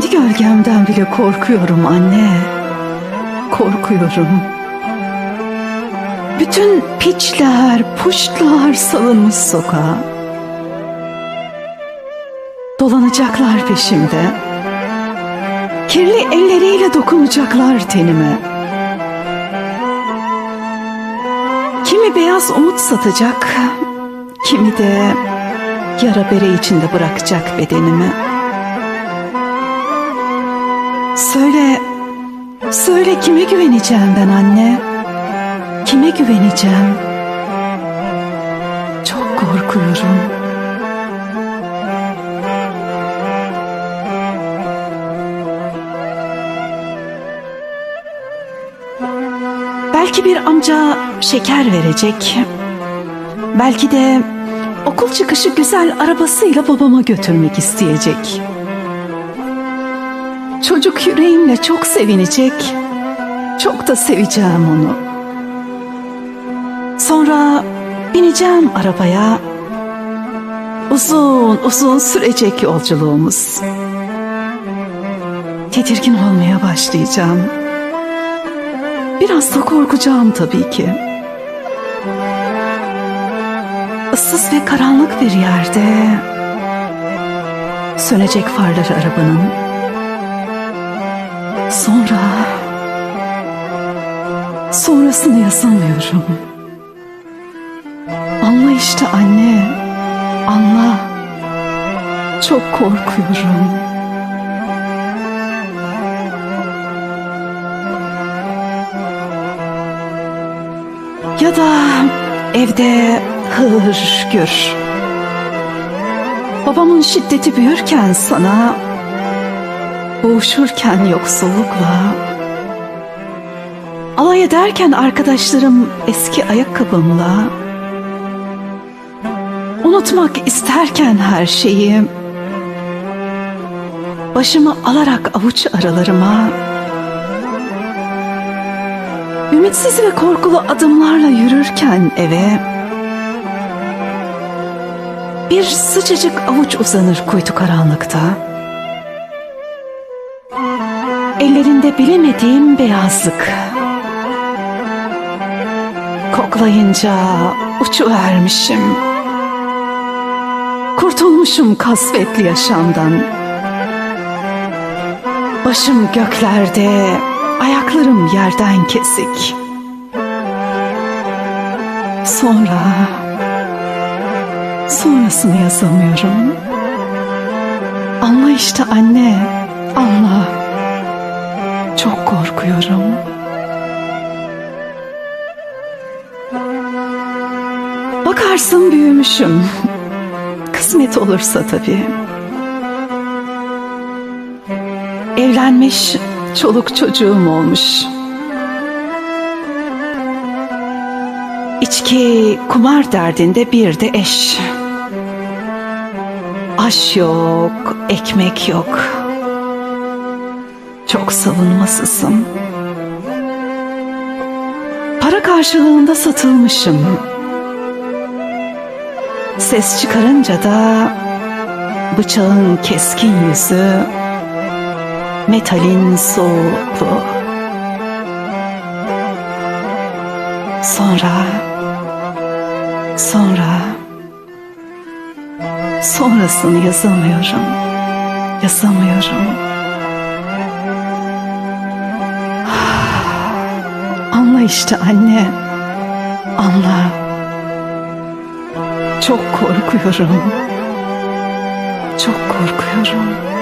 Kendi gölgemden bile korkuyorum anne. Korkuyorum. Bütün piçler, puştlar salınmış sokağa. Dolanacaklar peşimde. Kirli elleriyle dokunacaklar tenime. Kimi beyaz umut satacak, kimi de yara bere içinde bırakacak bedenimi. Söyle, söyle kime güveneceğim ben anne? Kime güveneceğim? Çok korkuyorum. Belki bir amca şeker verecek. Belki de okul çıkışı güzel arabasıyla babama götürmek isteyecek. Çocuk yüreğimle çok sevinecek. Çok da seveceğim onu. Sonra bineceğim arabaya. Uzun uzun sürecek yolculuğumuz. Tedirgin olmaya başlayacağım. Biraz da korkacağım tabii ki. Issız ve karanlık bir yerde sönecek farları arabanın. Sonra sonrasını yazamıyorum. Anla işte anne. Anla. Çok korkuyorum. Ya da evde hır gür. Babamın şiddeti büyürken sana boğuşurken yoksullukla. Alay ederken arkadaşlarım eski ayakkabımla. Unutmak isterken her şeyi. Başımı alarak avuç aralarıma. Ümitsiz ve korkulu adımlarla yürürken eve. Bir sıcacık avuç uzanır kuytu karanlıkta. Ellerinde bilemediğim beyazlık. Koklayınca uçuvermişim. Kurtulmuşum kasvetli yaşamdan. Başım göklerde, ayaklarım yerden kesik. Sonra, sonrasını yazamıyorum. Anla işte anne, anla. Çok korkuyorum. Bakarsın büyümüşüm. Kısmet olursa tabii. Evlenmiş, çoluk çocuğum olmuş. İçki, kumar derdinde bir de eş. Aş yok, ekmek yok. Çok savunmasızım. Para karşılığında satılmışım. Ses çıkarınca da bıçağın keskin yüzü, metalin soğukluğu. Sonra, sonra, sonrasını yazamıyorum, yazamıyorum. İşte anne, anla. Çok korkuyorum. Çok korkuyorum.